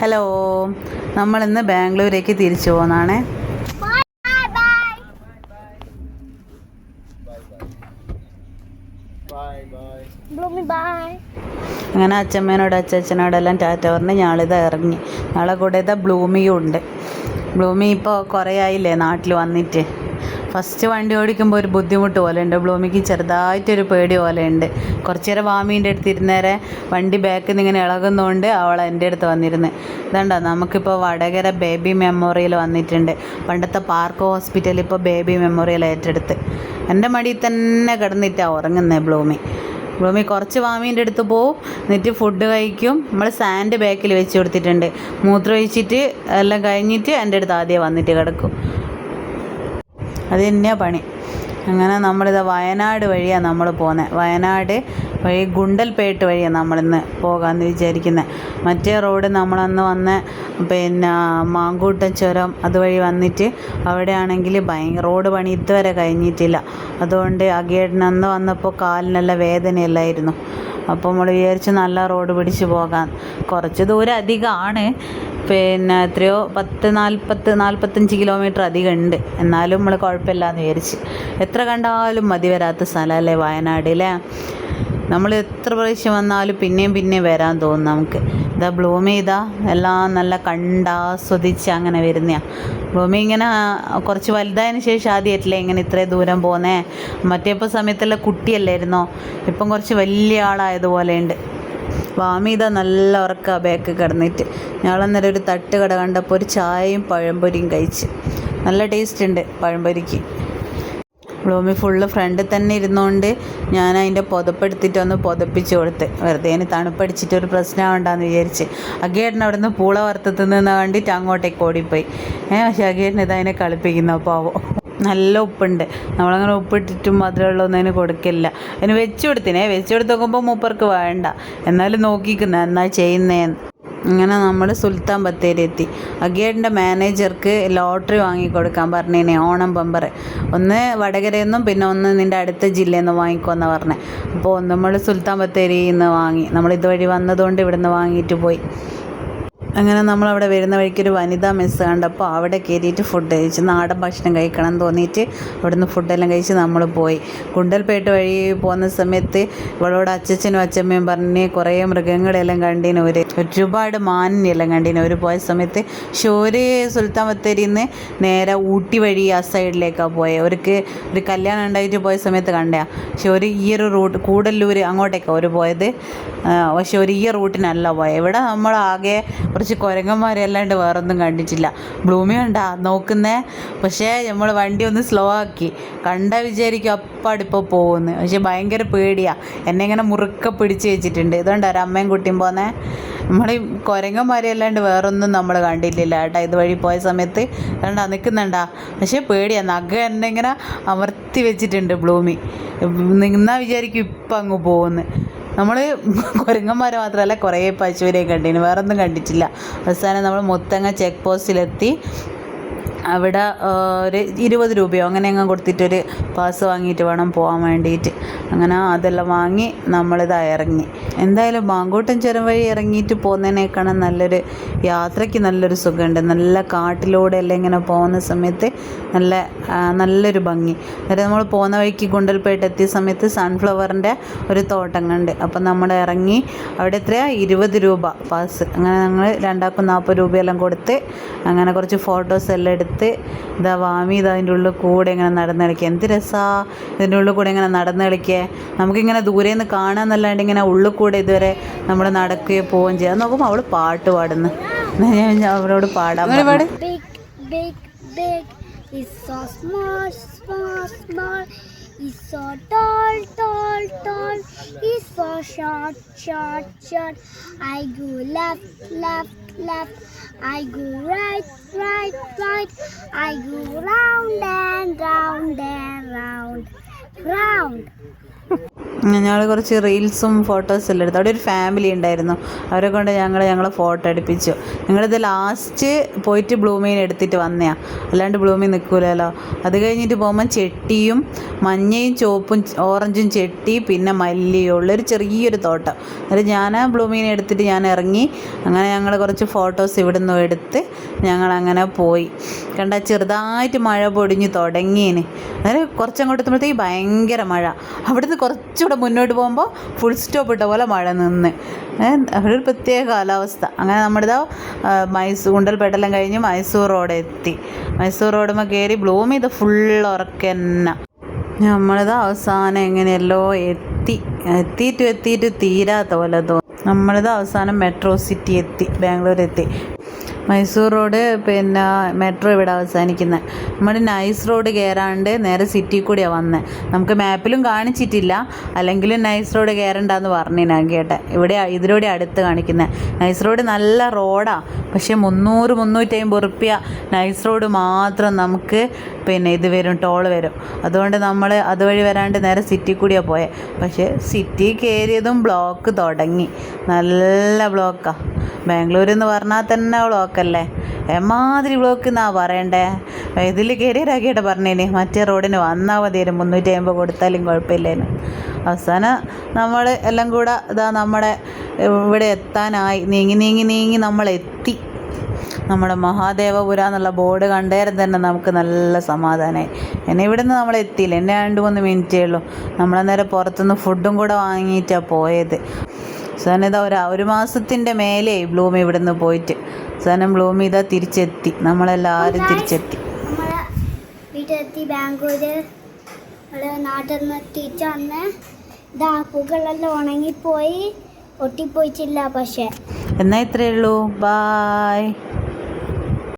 Hello നമ്മൾ ഇന്ന് ബാംഗ്ലൂരേക്ക് തിരിച്ചു പോകുന്നതാണേ. അങ്ങനെ അച്ഛമ്മേനോട് അച്ഛച്ചനോടെല്ലാം ടാറ്റ പറഞ്ഞ് ഞാളിത് ഇറങ്ങി. ഞങ്ങളെ കൂടെ ഇതാ ബ്ലൂമിയും ഉണ്ട് ബ്ലൂമി ഇപ്പോൾ കുറേ ആയില്ലേ നാട്ടിൽ വന്നിട്ട്. ഫസ്റ്റ് വണ്ടി ഓടിക്കുമ്പോൾ ഒരു ബുദ്ധിമുട്ട് പോലെ ഉണ്ട് ബ്ലൂമിക്ക് ചെറുതായിട്ടൊരു പേടി പോലെ ഉണ്ട് കുറച്ച് നേരം വാമീന്റെ അടുത്ത് ഇരുന്നേരെ വണ്ടി ബാക്കിൽ നിന്ന് ഇങ്ങനെ ഇളകുന്നതുകൊണ്ട് അവൾ എന്റെ അടുത്ത് വന്നിരുന്ന്. ഇതുണ്ടോ നമുക്കിപ്പോൾ വടകര ബേബി മെമ്മോറിയൽ വന്നിട്ടുണ്ട്. പണ്ടത്തെ പാർക്ക് ഹോസ്പിറ്റൽ ഇപ്പോൾ ബേബി മെമ്മോറിയൽ ഏറ്റെടുത്ത്. എന്റെ മടിയിൽ തന്നെ കിടന്നിട്ടാണ് ഉറങ്ങുന്നത് ബ്ലൂമി. ഭൂമി കുറച്ച് വാമീന്റെ അടുത്ത് പോവും എന്നിട്ട് ഫുഡ് കഴിക്കും. നമ്മൾ സാൻഡ് ബാക്കിൽ വെച്ച് കൊടുത്തിട്ടുണ്ട്. മൂത്രം ഒഴിച്ചിട്ട് എല്ലാം കഴിഞ്ഞിട്ട് എന്റെ അടുത്ത് ആദ്യം വന്നിട്ട് കിടക്കും. അത് തന്നെയാണ് പണി? അങ്ങനെ നമ്മളിത് വയനാട് വഴിയാണ് നമ്മൾ പോകുന്നത് വയനാട് വഴി ഗുണ്ടൽപേട്ട് വഴിയാണ് നമ്മളിന്ന് പോകാമെന്ന് വിചാരിക്കുന്നത് മറ്റേ റോഡ് നമ്മളന്ന് വന്ന പിന്നെ മാങ്കൂട്ടം ചുരം അതുവഴി വന്നിട്ട് അവിടെയാണെങ്കിൽ ഭയങ്കര റോഡ് പണി ഇതുവരെ കഴിഞ്ഞിട്ടില്ല. അതുകൊണ്ട് അഗേട്ടനന്ന് വന്നപ്പോൾ കാലിനെല്ലാം വേദനയല്ലായിരുന്നു. അപ്പോൾ നമ്മൾ വിചാരിച്ച് നല്ല റോഡ് പിടിച്ച് പോകാൻ കുറച്ച് ദൂരം അധികമാണ് പിന്നെ എത്രയോ പത്ത് നാൽപ്പത്ത് നാൽപ്പത്തഞ്ച് കിലോമീറ്റർ അധികം ഉണ്ട്. എന്നാലും നമ്മൾ കുഴപ്പമില്ല എന്ന് വിചാരിച്ച്. എത്ര കണ്ടാലും മതി വരാത്ത സ്ഥലമല്ലേ വയനാട് അല്ലേ? നമ്മൾ എത്ര പ്രാവശ്യം വന്നാലും പിന്നെയും പിന്നെയും വരാൻ തോന്നും നമുക്ക്. ഇതാ ബ്ലൂമി ഇതാ എല്ലാം നല്ല കണ്ടാസ്വദിച്ച് അങ്ങനെ വരുന്നതാണ് ഭൂമി ഇങ്ങനെ കുറച്ച് വലുതായതിന് ശേഷം ആദ്യമായിട്ടില്ലേ ഇങ്ങനെ ഇത്രയും ദൂരം പോന്നേ? മറ്റേപ്പോൾ സമയത്തുള്ള കുട്ടിയല്ലായിരുന്നോ? ഇപ്പം കുറച്ച് വലിയ ആളായതുപോലെ ഉണ്ട് വാമി ഇതാ നല്ല ഉറക്ക ബാക്ക് കിടന്നിട്ട്. ഞങ്ങളന്നേരം ഒരു തട്ട് കട കണ്ടപ്പോൾ ഒരു ചായയും പഴംപൊരിയും കഴിച്ച്. നല്ല ടേസ്റ്റ് ഉണ്ട് പഴംപൊരിക്ക്. ബ്ലൂമി ഫുള്ള് ഫ്രണ്ടിൽ തന്നെ ഇരുന്നുകൊണ്ട് ഞാൻ അതിന്റെ പുതപ്പെടുത്തിട്ട് ഒന്ന് പുതപ്പിച്ച് കൊടുത്ത്. വെറുതെ അതിന് തണുപ്പടിച്ചിട്ട് ഒരു പ്രശ്നമാവണ്ടെന്ന് വിചാരിച്ച്. അഗേട്ടൻ അവിടെ നിന്ന് പൂള വറുത്തത്ത് നിന്ന് കണ്ടിട്ട് അങ്ങോട്ടേക്ക് ഓടിപ്പോയി. ഏഹ് പക്ഷേ അഗേട്ടൻ ഇതതിനെ കളിപ്പിക്കുന്ന പാവം. നല്ല ഉപ്പുണ്ട്. നമ്മളങ്ങനെ ഉപ്പിട്ടിട്ടും മധുരമുള്ളതൊന്നും അതിന് കൊടുക്കില്ല. അതിന് വെച്ച് കൊടുത്തിനെ വെച്ച് കൊടുത്ത് നോക്കുമ്പോൾ മൂപ്പർക്ക് വേണ്ട. എന്നാലും നോക്കിക്കുന്ന എന്നാ ചെയ്യുന്നേന്ന്. അങ്ങനെ നമ്മൾ സുൽത്താൻ ബത്തേരി എത്തി. അഗിയേട്ടന്റെ മാനേജർക്ക് ലോട്ടറി വാങ്ങിക്കൊടുക്കാൻ പറഞ്ഞേനെ. ഓണം ബമ്പർ ഒന്ന് വടകരയെന്നും പിന്നെ ഒന്ന് നിന്റെ അടുത്ത ജില്ലയിൽ നിന്ന് വാങ്ങിക്കോന്ന് പറഞ്ഞേ. അപ്പോൾ നമ്മൾ സുൽത്താൻ ബത്തേരിയിൽ നിന്ന് വാങ്ങി. നമ്മൾ ഇതുവഴി വന്നതുകൊണ്ട് ഇവിടുന്ന് വാങ്ങിയിട്ട് പോയി. അങ്ങനെ നമ്മൾ അവിടെ വരുന്ന വഴിക്ക് ഒരു വനിതാ മെസ്സ് കണ്ടപ്പോൾ അവിടെ കയറിയിട്ട് ഫുഡ് കഴിച്ച് നാടൻ ഭക്ഷണം കഴിക്കണം എന്ന് തോന്നിയിട്ട് അവിടുന്ന് ഫുഡെല്ലാം കഴിച്ച് നമ്മൾ പോയി. ഗുണ്ടൽപേട്ട് വഴി പോകുന്ന സമയത്ത് ഇവളോട് അച്ഛച്ചനും അച്ഛമ്മയും പറഞ്ഞ് കുറേ മൃഗങ്ങളെല്ലാം കണ്ടിന്. ഒരു ഒരുപാട് മാനിനെല്ലാം കണ്ടിന്. ഒരു പോയ സമയത്ത് ഷോര് സുൽത്താൻ ബത്തേരിയിൽ നിന്ന് നേരെ ഊട്ടി വഴി ആ സൈഡിലേക്കാണ് പോയത് അവർക്ക് ഒരു കല്യാണം ഉണ്ടായിട്ട് പോയ സമയത്ത് കണ്ടയാ. പക്ഷെ ഒരു ഈ ഒരു റൂട്ട് കൂടല്ലൂർ അങ്ങോട്ടേക്കാണ് അവർ പോയത്. പക്ഷെ ഒരു ഈ റൂട്ടിനല്ല പോയത് ഇവിടെ നമ്മൾ ആകെ കുറച്ച് അല്ലാണ്ട് വേറൊന്നും കണ്ടിട്ടില്ല. ബ്ലൂമി ഉണ്ടാ നോക്കുന്നേ. പക്ഷേ നമ്മൾ വണ്ടി ഒന്ന് സ്ലോ ആക്കി. കണ്ട വിചാരിക്കും അപ്പാടിപ്പോൾ പോകുന്നു. പക്ഷെ ഭയങ്കര പേടിയാ. എന്നെ ഇങ്ങനെ മുറുക്ക പിടിച്ച് വെച്ചിട്ടുണ്ട്. ഇതുകൊണ്ട് ഒരു അമ്മയും കുട്ടിയും പോന്നേ. കുരങ്ങന്മാരെ അല്ലാണ്ട് വേറൊന്നും നമ്മൾ കണ്ടിട്ടില്ല കേട്ടോ. ഇതുവഴി പോയ സമയത്ത്. കണ്ടാ നിൽക്കുന്നുണ്ടാ പക്ഷേ പേടിയാ. നഗ എന്നെ ഇങ്ങനെ അമർത്തി വെച്ചിട്ടുണ്ട് ബ്ലൂമി നിന്നാ വിചാരിക്കും ഇപ്പം അങ്ങ് പോകുന്നു. നമ്മൾ കുരങ്ങന്മാരെ മാത്രമല്ല കുറേ പശുവിനെയും കണ്ടിന്. വേറൊന്നും കണ്ടിട്ടില്ല. അവസാനം നമ്മൾ മുത്തങ്ങ ചെക്ക് പോസ്റ്റിലെത്തി അവിടെ ഒരു ഇരുപത് രൂപയോ അങ്ങനെ അങ്ങ് കൊടുത്തിട്ടൊരു പാസ് വാങ്ങിയിട്ട് വേണം പോകാൻ വേണ്ടിയിട്ട് അങ്ങനെ അതെല്ലാം വാങ്ങി നമ്മളിതാ ഇറങ്ങി. എന്തായാലും മാങ്കോട്ടൻ ചുരം വഴി ഇറങ്ങിയിട്ട് പോകുന്നതിനേക്കാണ് നല്ലൊരു യാത്രയ്ക്ക് നല്ലൊരു സുഖമുണ്ട്. നല്ല കാട്ടിലൂടെ എല്ലാം ഇങ്ങനെ പോകുന്ന സമയത്ത് നല്ല നല്ലൊരു ഭംഗി. അതായത് നമ്മൾ പോകുന്ന വഴിക്ക് ഗുണ്ടൽപേട്ട് എത്തിയ സമയത്ത് സൺഫ്ലവറിന്റെ ഒരു തോട്ടം കണ്ട് അപ്പം നമ്മൾ ഇറങ്ങി അവിടെ എത്രയാ? ഇരുപത് രൂപ പാസ്. അങ്ങനെ ഞങ്ങൾ രണ്ടാക്കും നാൽപ്പത് രൂപയെല്ലാം കൊടുത്ത് അങ്ങനെ കുറച്ച് ഫോട്ടോസ് എല്ലാം എടുത്ത് ഇതാ വാമി ഇതാ അതിന്റെ ഉള്ളിൽ കൂടെ ഇങ്ങനെ നടന്ന് കളിക്കുക. എന്ത് രസാ ഇതിന്റെ ഉള്ളിൽ കൂടെ ഇങ്ങനെ നടന്ന് കളിക്കുക. നമുക്കിങ്ങനെ ദൂരെ നിന്ന് കാണാമെന്നല്ലാണ്ട് ഇങ്ങനെ ഉള്ളിൽ കൂടെ ഇതുവരെ നമ്മൾ നടക്കുകയോ പോവുകയും ചെയ്യാം. നോക്കുമ്പോൾ അവൾ പാട്ട് പാടുന്നു. എന്നാ ഞാൻ അവരോട് പാടാൻ പാട്. Big, big, big. It's so small, small, small. It's so tall, tall, tall. It's so short, short, short. I go left, left, left. I go right, right, right. I go round and round and round, round. ഞങ്ങൾ കുറച്ച് റീൽസും ഫോട്ടോസും എല്ലാം എടുത്തു. അവിടെ ഒരു family ഉണ്ടായിരുന്നു. അവരെ കൊണ്ട് ഞങ്ങൾ ഞങ്ങളെ ഫോട്ടോ എടുപ്പിച്ചു. ഞങ്ങളിത് ലാസ്റ്റ് പോയിട്ട് ബ്ലൂമീൻ എടുത്തിട്ട് വന്നയാ. അല്ലാണ്ട് ബ്ലൂമീൻ നിൽക്കൂലല്ലോ അത് കഴിഞ്ഞിട്ട് പോകുമ്പോൾ ചെട്ടിയും മഞ്ഞയും ചുവപ്പും ഓറഞ്ചും ചെട്ടി പിന്നെ മല്ലിയും ഉള്ളൊരു ചെറിയൊരു തോട്ടം. എന്നിട്ട് ഞാൻ ബ്ലൂമീൻ എടുത്തിട്ട് ഞാൻ ഇറങ്ങി. അങ്ങനെ ഞങ്ങൾ കുറച്ച് ഫോട്ടോസ് ഇവിടുന്ന് എടുത്ത് ഞങ്ങൾ അങ്ങനെ പോയി. കണ്ട ചെറുതായിട്ട് മഴ പൊടിഞ്ഞ് തുടങ്ങിയേന് അന്നേരം കുറച്ചങ്ങോട്ട് എത്തുമ്പോഴത്തേക്ക് ഭയങ്കര മഴ. അവിടുന്ന് കുറച്ചുകൂടെ മുന്നോട്ട് പോകുമ്പോൾ ഫുൾ സ്റ്റോപ്പ് ഇട്ട പോലെ മഴ നിന്ന്. ഒരു പ്രത്യേക കാലാവസ്ഥ. അങ്ങനെ നമ്മുടെ മൈസൂർ ഗുണ്ടൽപേട്ടെല്ലാം കഴിഞ്ഞ് മൈസൂർ റോഡ് എത്തി. മൈസൂർ റോഡുമ്പോൾ കയറി ബ്ലൂം ചെയ്ത് ഫുൾ ഉറക്കന്നെ നമ്മളിത് അവസാനം എങ്ങനെയല്ലോ എത്തി. എത്തിയിട്ട് എത്തിയിട്ട് തീരാത്ത പോലെ തോന്നും. നമ്മളിത് അവസാനം മെട്രോ സിറ്റി എത്തി ബാംഗ്ലൂർ എത്തി. മൈസൂർ റോഡ് പിന്നെ മെട്രോ ഇവിടെ അവസാനിക്കുന്നത് നമ്മൾ നൈസ് റോഡ് കയറാണ്ട് നേരെ സിറ്റി കൂടിയാണ് വന്നത് നമുക്ക് മാപ്പിലും കാണിച്ചിട്ടില്ല. അല്ലെങ്കിൽ നൈസ് റോഡ് കയറണ്ടെന്ന് പറഞ്ഞു കേട്ടെ. ഇവിടെ ഇതിലൂടെ അടുത്ത് കാണിക്കുന്നത് നൈസ് റോഡ് നല്ല റോഡാണ് പക്ഷേ മുന്നൂറ് മുന്നൂറ്റമ്പത് ഉറുപ്പ്യ നൈസ് റോഡ് മാത്രം നമുക്ക് പിന്നെ ഇത് വരും ടോൾ വരും. അതുകൊണ്ട് നമ്മൾ അതുവഴി വരാണ്ട് നേരെ സിറ്റി കൂടിയാണ് പോയത് പക്ഷേ സിറ്റി കയറിയതും ബ്ലോക്ക് തുടങ്ങി. നല്ല ബ്ലോക്കാണ് ബാംഗ്ലൂർ എന്ന് പറഞ്ഞാൽ തന്നെ ബ്ലോക്കല്ലേ എമാതിരി ബ്ലോക്ക് എന്നാ പറയണ്ടേ? ഇതിൽ കരിയറാക്കിയിട്ട് പറഞ്ഞേനെ മറ്റേ റോഡിന് വന്നാൽ മതിയായിരുന്നു മുന്നൂറ്റി അമ്പത് കൊടുത്താലും കുഴപ്പമില്ലേനു. അവസാനം നമ്മൾ എല്ലാം കൂടെ ഇതാ നമ്മുടെ ഇവിടെ എത്താനായി. നീങ്ങി നീങ്ങി നീങ്ങി നമ്മൾ എത്തി നമ്മുടെ മഹാദേവപുര എന്നുള്ള ബോർഡ് കണ്ടേരം തന്നെ നമുക്ക് നല്ല സമാധാനമായി എന്നെ ഇവിടെ നിന്ന് നമ്മൾ എത്തിയില്ല എന്നെ രണ്ട് മൂന്ന് മിനിറ്റേ ഉള്ളൂ. നമ്മളന്നേരം പുറത്തുനിന്ന് ഫുഡും കൂടെ വാങ്ങിയിട്ടാണ് പോയത്. സാധനം ഇതാ ഒരു ഒരു മാസത്തിന്റെ മേലെ ബ്ലൂമി ഇവിടെ നിന്ന് പോയിട്ട് സാധനം ബ്ലൂമി ഇതാ തിരിച്ചെത്തി. നമ്മളെല്ലാവരും തിരിച്ചെത്തി. വീട്ടിലെത്തി ബാംഗ്ലൂര്. നാട്ടിൽ നിന്ന് തിരിച്ചു വന്ന് ഇതാ പൂക്കളെല്ലാം ഉണങ്ങിപ്പോയി. ഒട്ടിപ്പോയിട്ടില്ല പക്ഷേ. എന്നാൽ ഇത്രയേ ഉള്ളൂ. ബായ്